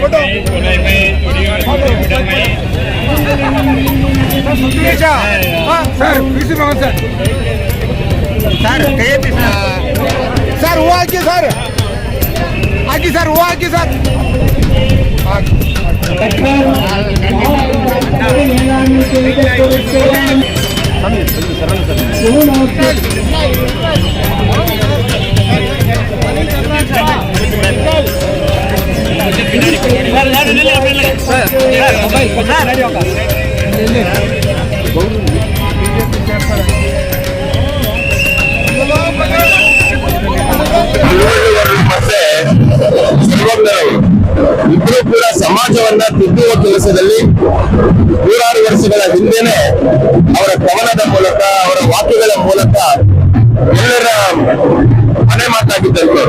Photo sir ಬಿಸಿ ಮಗನ್ sir sir ಕೈ ಎತ್ತಿ ಸರ್ ಸರ್ ಹೂವು ಹಾಕಿ ಸರ್ ಇಬ್ರು ಕೂಡ ಸಮಾಜವನ್ನ ತಿದ್ದುವ ಕೆಲಸದಲ್ಲಿ ನೂರಾರು ವರ್ಷಗಳ ಹಿಂದೆನೆ ಅವರ ಕವನದ ಮೂಲಕ ಅವರ ವಾಕ್ಯಗಳ ಮೂಲಕ ಎಲ್ಲರ ಮನೆ ಮಾತಾಗಿದ್ದರು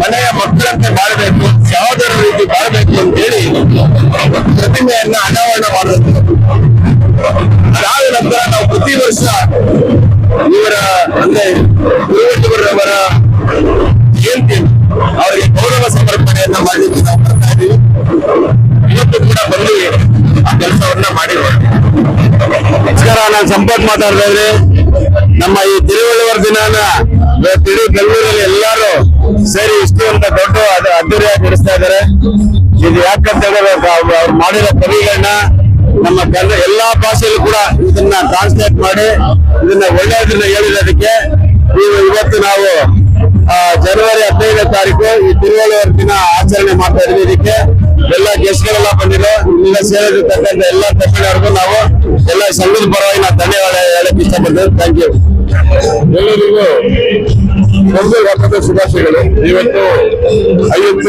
ಮನೆಯ ಮಕ್ಕಳಂತೆ ಬಾಳ್ಬೇಕು, ಯಾವುದರ ರೀತಿ ಬಾಳ್ಬೇಕು ಅಂತ ಹೇಳಿ ಪ್ರತಿಮೆಯನ್ನ ಅನಾವರಣ ಮಾಡುತ್ತೆ ಅದಾದ ನಂತರ ನಾವು ಪ್ರತಿ ವರ್ಷ ಇವರ, ಅಂದ್ರೆ ಗುರುವಣ್ಣವರವರ ಜಯಂತಿ, ಅವರಿಗೆ ಗೌರವ ಸಮರ್ಪಣೆಯನ್ನ ಮಾಡಲಿಕ್ಕೆ ನಾವು ಬರ್ತಾ ಇದ್ದೀವಿ ಇವತ್ತು ಕೂಡ ಬಂದು ಆ ಕೆಲಸವನ್ನ ಮಾಡಿರುವ ನಮಸ್ಕಾರ, ನಾನು ಸಂಪತ್ ಮಾತಾಡ್ತಾ ಇದ್ರೆ ನಮ್ಮ ಈ ತಿರುವಳ್ಳುವರ ದಿನಾನ ಇಡೀ ಬೆಂಗಳೂರಲ್ಲಿ ಎಲ್ಲರೂ ಸೇರಿ ಇಷ್ಟು ಅಂತ ದೊಡ್ಡ ಅದು ಅದ್ದೂರಿಯಾಗಿ ನಡೆಸ್ತಾ ಇದ್ದಾರೆ ಇದು ಯಾಕಂತ ಹೇಳಿದ್ರೆ ಅವ್ರು ಮಾಡಿರೋ ಕವಿಗಳನ್ನ ನಮ್ಮ ಕನ್ನಡ ಎಲ್ಲಾ ಭಾಷೆಯಲ್ಲೂ ಕೂಡ ಇದನ್ನ ಟ್ರಾನ್ಸ್ಲೇಟ್ ಮಾಡಿ ಇದನ್ನ ಒಳ್ಳೆಯದನ್ನ ಹೇಳಿರೋದಕ್ಕೆ ನೀವು ಇವತ್ತು ನಾವು ಜನವರಿ ಹದಿನೈದನೇ ತಾರೀಕು ಈ ತಿರುವಳ್ಳುವರ ದಿನ ಆಚರಣೆ ಮಾಡ್ತಾ ಇದೀವಿ ಇದಕ್ಕೆ ಎಲ್ಲ ಗೆಸ್ಟ್ಗಳೆಲ್ಲ ಬಂದಿರೋ ಇಲ್ಲ ಸೇರಿರ್ತಕ್ಕಂಥ ಎಲ್ಲ ತಪ್ಪಿನವ್ರಿಗೂ ನಾವು ಎಲ್ಲ ಸಂಘದ ಪರವಾಗಿ ನಾವು ಧನ್ಯವಾದ ಹೇಳಕ್ ಇಷ್ಟಪಡ್ತೇವೆ. ಥ್ಯಾಂಕ್ ಯು ಎಲ್ಲರಿಗೂ ಒಂದು ಹಬ್ಬದ ಶುಭಾಶಯಗಳು. ಇವತ್ತು ಐವತ್ತು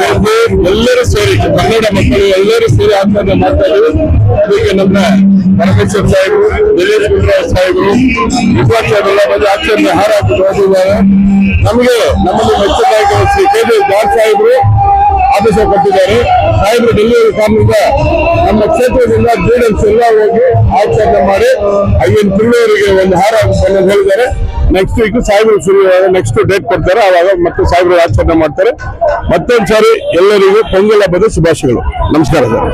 ಜಯಂತಿ ಎಲ್ಲರೂ ಸೇರಿ, ಕನ್ನಡ ಮಕ್ಕಳು ಎಲ್ಲರೂ ಸೇರಿ ಆಚರಣೆ ಮಾಡ್ತಾ ಅದಕ್ಕೆ ನಮ್ಮ ಪರಮೇಶ್ವರ್ ಸಾಹೇಬರು ದಿನೇಶ್ ಗುಂಡೂರಾವ್ ಸಾಹೇಬರು, ವಿಶ್ವಾಸ ಸಾಹೇಬರೆಲ್ಲ ಬಂದು ಆಚರಣೆ ಹಾರಾಟ ನಮಗೆ ನಮ್ಮಲ್ಲಿ ಮೆಚ್ಚಿನ ನಾಯಕರು ಶ್ರೀ ಕೆ ಜಿ ಜಾರ್ಜ್ ಸಾಹೇಬರು. ಆದೇಶ ಕೊಟ್ಟಿದ್ದಾರೆ. ಸಾಹೇಬರು ಡೆಲ್ಲಿವರಿ ಕಾರಣದಿಂದ ನಮ್ಮ ಕ್ಷೇತ್ರದಿಂದ ಜೆಡಿಎಸ್ ಎಲ್ಲ ಹೋಗಿ ಆಚರಣೆ ಮಾಡಿ ಅಯ್ಯನ್ ತಿರುವರಿಗೆ ಒಂದು ಹಾರ ಹೇಳಿದ್ದಾರೆ. ನೆಕ್ಸ್ಟ್ ವೀಕ್ ಸಾಹೇಬರು ಶುರು ನೆಕ್ಸ್ಟ್ ಡೇಟ್ ಕೊಡ್ತಾರೆ. ಆವಾಗ ಮತ್ತೆ ಸಾಹೇಬರು ಆಚರಣೆ ಮಾಡ್ತಾರೆ. ಮತ್ತೊಂದು ಸಾರಿ ಎಲ್ಲರಿಗೂ ಪೊಂಗಲ್ ಹಬ್ಬದ ಶುಭಾಶಯಗಳು. ನಮಸ್ಕಾರ ಸರ್.